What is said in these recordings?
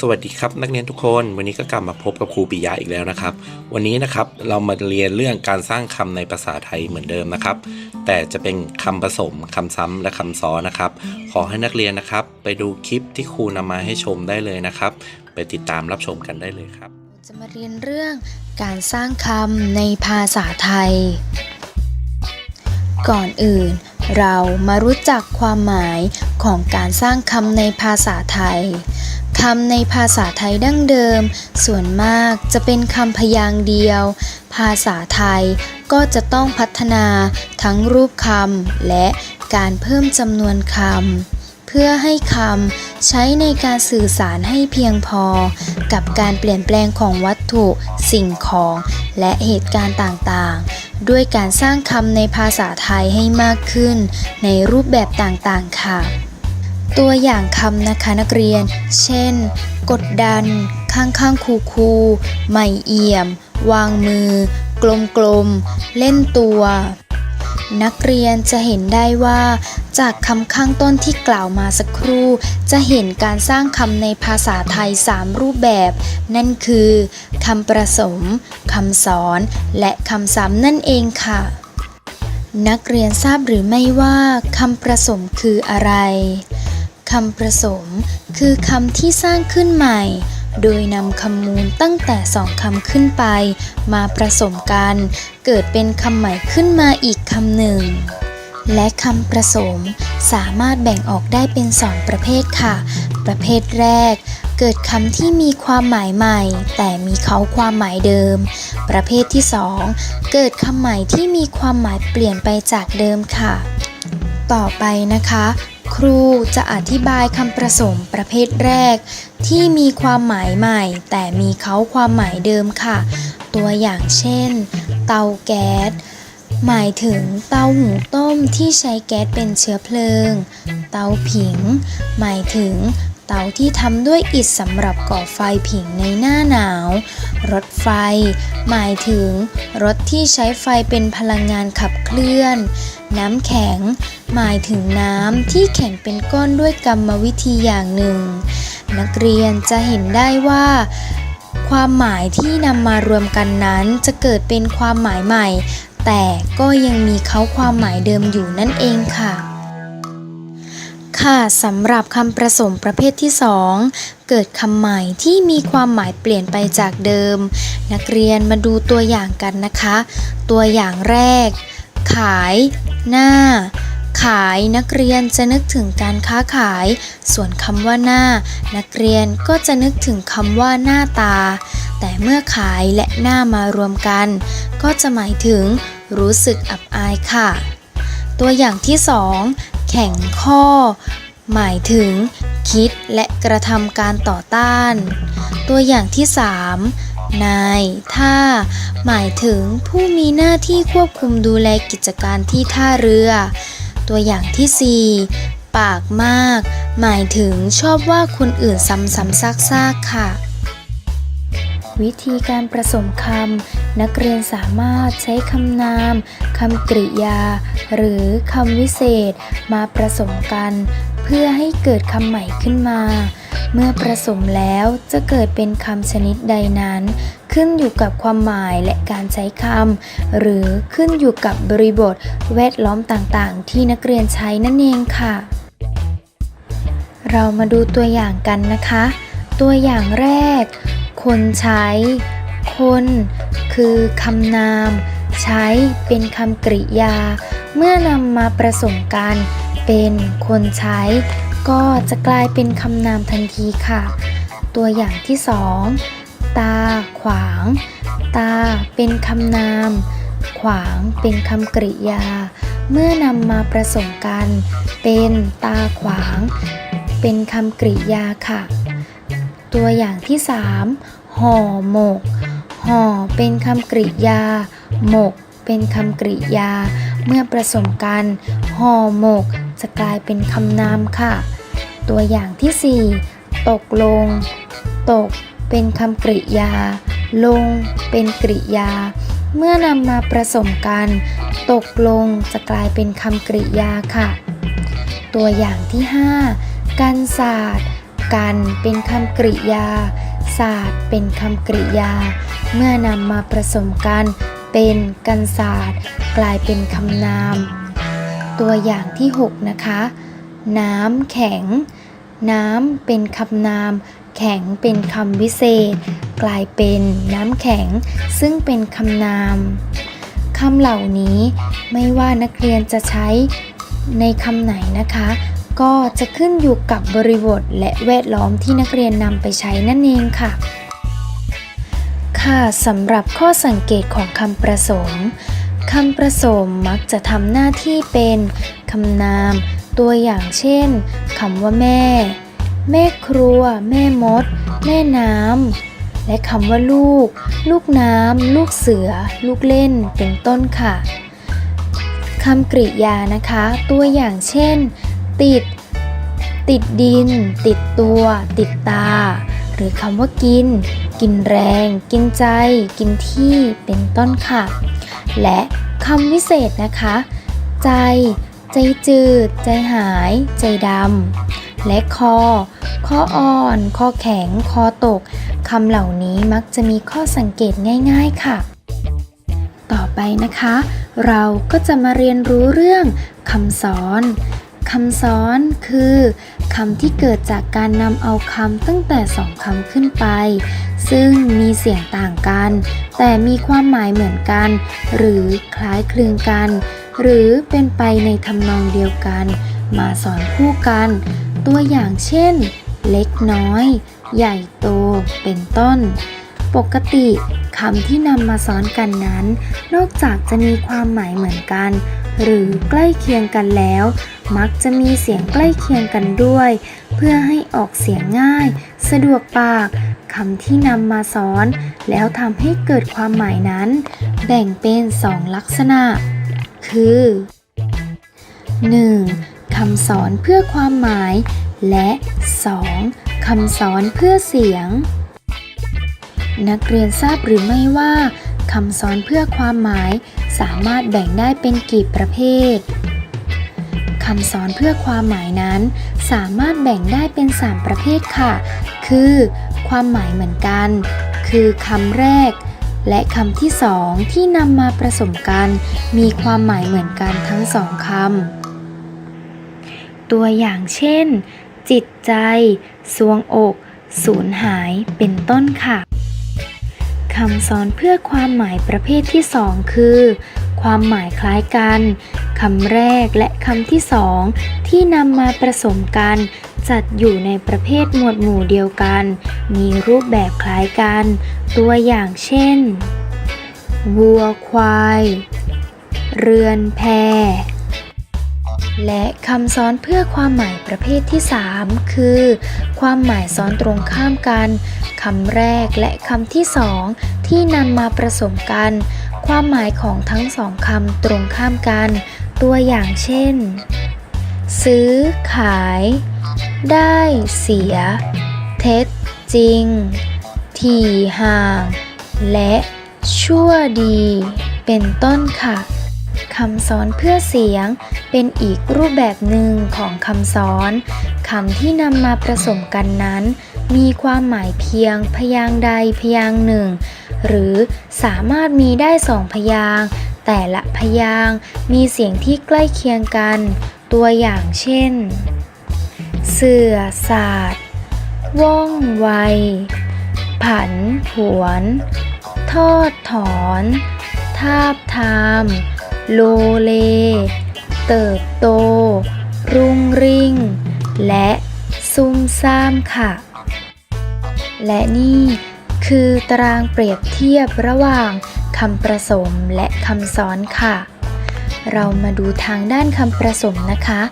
สวัสดีครับ นักเรียนทุกคน วันนี้ก็กลับมาพบกับครูปิยะอีกแล้วนะครับ วันนี้นะครับเรามาเรียนเรื่องการสร้างคำในภาษาไทยเหมือนเดิมนะครับ แต่จะเป็นคำผสมคำซ้ำและคำซ้อนนะครับ ขอให้นักเรียนนะครับ ไปดูคลิปที่ครูนำมาให้ชมได้เลยนะครับ ไปติดตามรับชมกันได้เลยครับ จะมาเรียนเรื่องการสร้างคำในภาษาไทย ก่อนอื่น เรามารู้จักความหมายของการสร้างคำในภาษาไทย คำในภาษาไทยดั้งเดิม ส่วนมากจะเป็นคำพยางค์เดียว ภาษาไทยก็จะต้องพัฒนาทั้งรูปคำและการเพิ่มจำนวนคำเพื่อให้คำใช้ในการสื่อสารให้เพียงพอ กับการเปลี่ยนแปลงของวัตถุสิ่งของ และเหตุการณ์ต่างๆ ด้วยการสร้างคำในภาษาไทยให้มากขึ้น ในรูปแบบต่างๆค่ะ ตัวอย่างคำนะคะนักเรียน เช่น กดดัน ข้างข้างคูคูๆไม่เอี่ยม วางมือ กลมๆเล่นตัว นักเรียนจะเห็นได้ว่า จากคำข้างต้นที่กล่าวมาสักครู่ จะเห็นการสร้างคำในภาษาไทย 3 รูปแบบ นั่นคือคำประสมคำสอน และคำซ้ำนั่นเองค่ะนักเรียนทราบหรือไม่ว่าคำประสมคืออะไร คำประสม คือคำที่สร้างขึ้นใหม่ โดยนำคำมูลตั้งแต่สองคำขึ้นไป มาผสมกัน เกิดเป็นคำใหม่ขึ้นมาอีกคำหนึ่ง และคำประสมสามารถแบ่งออกได้เป็นสองประเภทค่ะ ประเภทแรก เกิดคำที่มีความหมายใหม่ แต่มีเขาความหมายเดิม ประเภทที่สองเกิดคำใหม่ที่มีความหมายเปลี่ยนไปจากเดิมค่ะ ต่อไปนะคะ ครูจะอธิบายคำประสมประเภทแรก ที่มีความหมายใหม่ แต่มีเขาความหมายเดิมค่ะ ตัวอย่างเช่น เตาแก๊สหมายถึงเตาหุงต้มที่ใช้แก๊สเป็นเชื้อเพลิง เตาผิง หมายถึง เตาที่ทำด้วยอิฐสำหรับก่อไฟผิงในหน้าหนาว รถไฟ หมายถึง รถที่ใช้ไฟเป็นพลังงานขับเคลื่อน น้ำแข็ง หมายถึงน้ำที่แข็งเป็นก้อนด้วยกรรมวิธีอย่างหนึ่ง นักเรียนจะเห็นได้ว่า ความหมายที่นำมารวมกันนั้นจะเกิดเป็นความหมายใหม่ แต่ก็ยังมีเขาความหมายเดิมอยู่นั่นเองค่ะ ค่ะสำหรับคำประสมประเภทที่ 2 เกิดคำใหม่ที่มีความหมายเปลี่ยนไปจากเดิม นักเรียนมาดูตัวอย่างกันนะคะ ตัวอย่างแรก ขาย หน้า ขายนักเรียนจะนึกถึงการค้าขาย ส่วนคำว่าหน้า นักเรียนก็จะนึกถึงคำว่าหน้าตา แต่เมื่อขายและหน้ามารวมกัน ก็จะหมายถึงรู้สึกอับอายค่ะ ตัวอย่างที่สอง แข่งข้อ หมายถึง คิดและกระทำการต่อต้าน ตัวอย่างที่สามนาย ท่า หมายถึงผู้มีหน้าที่ควบคุมดูแลกิจการที่ท่าเรือ ตัวอย่างที่สี่ปากมาก หมายถึงชอบว่าคนอื่นซ้ำๆซากๆค่ะ วิธีการผสมคำ นักเรียนสามารถใช้คำนามคำกริยา หรือคำวิเศษมาผสมกัน เพื่อให้เกิดคำใหม่ขึ้นมา เมื่อผสมแล้วจะเกิดเป็นคำชนิดใดนั้น ขึ้นอยู่กับความหมายและการใช้คำหรือขึ้นอยู่กับบริบทแวดล้อมต่างๆ ที่นักเรียนใช้นั่นเองค่ะ เรามาดูตัวอย่างกันนะคะ ตัวอย่างแรก คนใช้ คน คือคำนาม ใช้เป็นคำกริยา เมื่อนำมาผสมกัน เป็นคนใช้ ก็จะกลายเป็นคำนามทันทีค่ะ ตัวอย่างที่สองตา ขวาง ตาเป็นคำนาม ขวางเป็นคำกริยา เมื่อนำมาผสมกัน เป็นตาขวาง เป็นคำกริยาค่ะ ตัวอย่างที่3 ห่อหมก ห่อเป็นคำกริยา หมก เป็นคำกริยา เมื่อผสมกัน ห่อหมก จะกลายเป็นคำนามค่ะ ตัวอย่างที่ 4 ตกลง ตก เป็นคำกริยา ลง เป็นกริยา เมื่อนำมาผสมกัน ตกลงจะกลายเป็นคำกริยาค่ะ ตัวอย่างที่ 5 กันศาสตร์กันเป็นคำกริยา ศาสตร์เป็นคำกริยา เมื่อนำมาผสมกัน เป็นกันศาสตร์ กลายเป็นคำนาม ตัวอย่างที่ 6 นะคะ น้ำแข็ง น้ำเป็นคำนาม แข็งเป็นคำวิเศษ กลายเป็นน้ำแข็ง ซึ่งเป็นคำนามคำเหล่านี้ไม่ว่านักเรียนจะใช้ในคำไหนนะคะ ก็จะขึ้นอยู่กับบริบทและแวดล้อมที่นักเรียนนำไปใช้นั่นเองค่ะ ค่ะสำหรับข้อสังเกตของคำประสมคำประสมมักจะทำหน้าที่เป็นคำนาม ตัวอย่างเช่นคำว่าแม่ แม่ครัว แม่มด แม่น้ำและคำว่าลูก ลูกน้ำลูกเสือ ลูกเล่นเป็นต้นค่ะคำกริยานะคะ ตัวอย่างเช่น ติด ติดดิน ติดตัว ติดตา หรือคำว่ากิน กินแรง กินใจ กินที่เป็นต้นค่ะ และคำวิเศษนะคะ ใจ ใจจืด ใจหาย ใจดำ และคอ ข้ออ่อน ข้อแข็ง คอตกคำเหล่านี้มักจะมีข้อสังเกตง่าย ๆค่ะ ต่อไปนะคะ เราก็จะมาเรียนรู้เรื่องคำสอน คำสอนคือคำที่เกิดจากการนำเอาคำตั้งแต่สองคำขึ้นไป ซึ่งมีเสียงต่างกัน แต่มีความหมายเหมือนกัน หรือคล้ายคลึงกัน หรือเป็นไปในทำนองเดียวกัน มาสอนคู่กัน ตัวอย่างเช่น เล็กน้อย ใหญ่โต เป็นต้น ปกติคำที่นำมาซ้อนกันนั้น นอกจากจะมีความหมายเหมือนกัน หรือใกล้เคียงกันแล้ว มักจะมีเสียงใกล้เคียงกันด้วย เพื่อให้ออกเสียงง่าย สะดวกปากคำที่นำมาซ้อน แล้วทำให้เกิดความหมายนั้น แบ่งเป็นสองลักษณะ คือ 1. คำสอนเพื่อความหมาย และ 2. คำสอนเพื่อเสียง นักเรียนทราบหรือไม่ว่าคำสอนเพื่อความหมาย สามารถแบ่งได้เป็นกี่ประเภทคำสอนเพื่อความหมายนั้น สามารถแบ่งได้เป็น 3 ประเภทค่ะ คือ ความหมายเหมือนกัน คือคำแรก และคำที่สองที่นำมาผสมกัน มีความหมายเหมือนกันทั้งสองคำตัวอย่างเช่น จิตใจ สวงอก สูญหาย เป็นต้นค่ะ คำสอนเพื่อความหมายประเภทที่ 2 คือ ความหมายคล้ายกันคำแรกและคำที่สองที่นำมาผสมกัน จัดอยู่ในประเภทหมวดหมู่เดียวกัน มีรูปแบบคล้ายกัน ตัวอย่างเช่น วัวควาย เรือนแพ และคำซ้อนเพื่อความหมายประเภทที่ 3 คือ ความหมายซ้อนตรงข้ามกันคำแรกและคำที่สองที่นำมาผสมกัน ความหมายของทั้งสองคำตรงข้ามกัน ตัวอย่างเช่น ซื้อ ขาย ได้ เสีย เท็จ จริงถี่ห่าง และชั่วดี เป็นต้นค่ะ คำสอนเพื่อเสียง เป็นอีกรูปแบบหนึ่งของคำสอนคำที่นำมาผสมกันนั้น มีความหมายเพียงพยางใดพยางหนึ่ง หรือสามารถมีได้สองพยางแต่ละพยางมีเสียงที่ใกล้เคียงกัน ตัวอย่างเช่น เสือศาสตร์ว่องไว ผันผวน ทอดถอน ทาบทาม โลเล เติบโต รุ่งริ่ง และซุ่มซ่ามค่ะ และนี่คือตารางเปรียบเทียบระหว่างคำประสมและคำซ้อนค่ะ เรามาดูทางด้านคำประสมนะคะ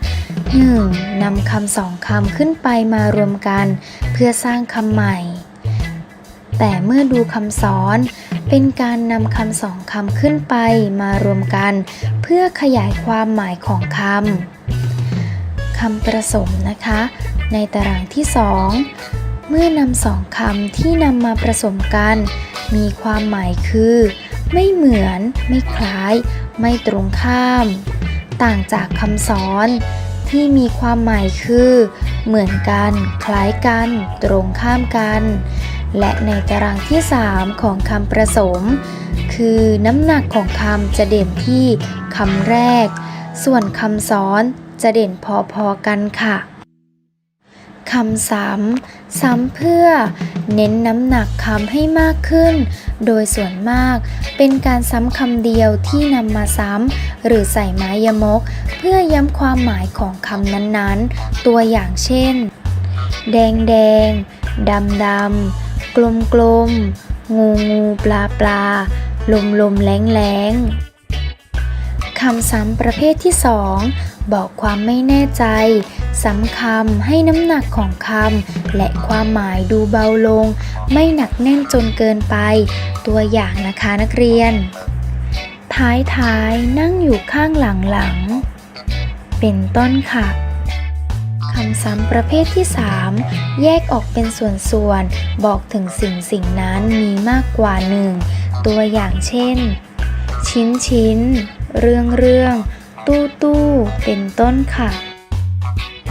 1. นำคำสองคำขึ้นไปมารวมกัน เพื่อสร้างคำใหม่ แต่เมื่อดูคำซ้อน เป็นการนำคำสองคำขึ้นไปมารวมกัน เพื่อขยายความหมายของคำคำประสมนะคะ ในตารางที่สองเมื่อนำสองคำที่นำมาผสมกัน มีความหมายคือ ไม่เหมือน ไม่คล้าย ไม่ตรงข้าม ต่างจากคำซ้อนที่มีความหมายคือ เหมือนกัน คล้ายกัน ตรงข้ามกัน และในตารางที่ 3 ของคำประสม คือน้ำหนักของคำจะเด่นที่คำแรก ส่วนคำซ้อนจะเด่นพอๆกันค่ะคำซ้ำ ซ้ำเพื่อ เน้นน้ำหนักคำให้มากขึ้น โดยส่วนมากเป็นการซ้ำคำเดียวที่นำมาซ้ำ หรือใส่ไม้ยมก เพื่อย้ำความหมายของคำนั้นๆ ตัวอย่างเช่น แดงแดงดำดำ กลมกลมงูงูปลาปลา ลมลมแรงแรงคำซ้ำประเภทที่สองบอกความไม่แน่ใจซ้ำคำให้น้ำหนักของคำและความหมายดูเบาลง ไม่หนักแน่นจนเกินไป ตัวอย่างนะคะนักเรียน ท้ายท้ายนั่งอยู่ข้างหลังหลัง เป็นต้นค่ะ คำซ้ำประเภทที่ 3 แยกออกเป็นส่วนๆ บอกถึงสิ่งสิ่งนั้นมีมากกว่าหนึ่งตัวอย่างเช่น ชิ้นชิ้น เรื่องเรื่องตู้ตู้เป็นต้นค่ะ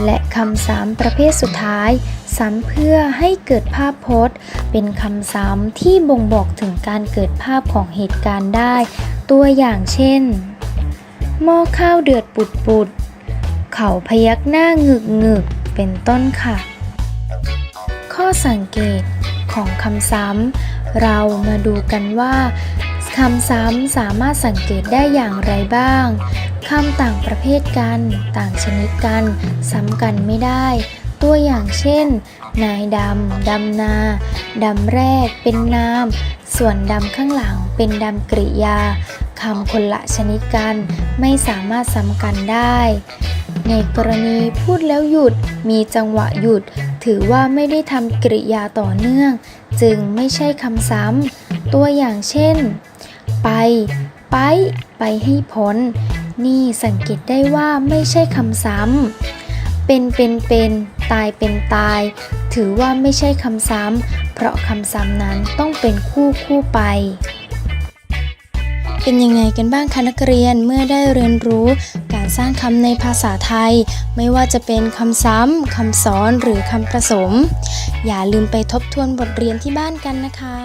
และคำซ้ำประเภทสุดท้าย ซ้ำเพื่อให้เกิดภาพพจน์ เป็นคำซ้ำที่บ่งบอกถึงการเกิดภาพของเหตุการณ์ได้ ตัวอย่างเช่น หม้อข้าวเดือดปุดปุด เขาพยักหน้างึกงึกเป็นต้นค่ะ ข้อสังเกตของคำซ้ำ เรามาดูกันว่าคำซ้ำสามารถสังเกตได้อย่างไรบ้างคำต่างประเภทกัน ต่างชนิดกัน ซ้ำกันไม่ได้ ตัวอย่างเช่น นายดำ ดำนา ดำแรก เป็นนาม ส่วนดำข้างหลังเป็นดำกริยาคำคนละชนิดกัน ไม่สามารถซ้ำกันได้ ในกรณีพูดแล้วหยุด มีจังหวะหยุด ถือว่าไม่ได้ทำกริยาต่อเนื่อง จึงไม่ใช่คำซ้ำ ตัวอย่างเช่น ไป ไป ไปให้พ้น นี่สังเกตได้ว่าไม่ใช่คำซ้ำ เป็นเป็นเป็น ตายเป็นตาย ถือว่าไม่ใช่คำซ้ำ เพราะคำซ้ำนั้นต้องเป็นคู่คู่ไป เป็นยังไงกันบ้างคะนักเรียนเมื่อได้เรียนรู้ การสร้างคำในภาษาไทย ไม่ว่าจะเป็นคำซ้ำคำซ้อนหรือคำผสม อย่าลืมไปทบทวนบทเรียนที่บ้านกันนะคะ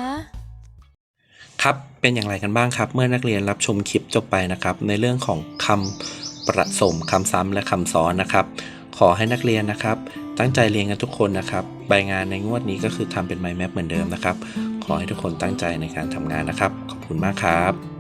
ครับเป็นอย่างไรกันบ้างครับ เมื่อนักเรียนรับชมคลิปจบไปนะครับ ในเรื่องของคำประสมคำซ้ำและคำซ้อนนะครับ ขอให้นักเรียนนะครับ ตั้งใจเรียนกันทุกคนนะครับใบงานในงวดนี้ก็คือทำเป็นไมแมปเหมือนเดิมนะครับขอให้ทุกคนตั้งใจในการทำงานนะครับ ขอบคุณมากครับ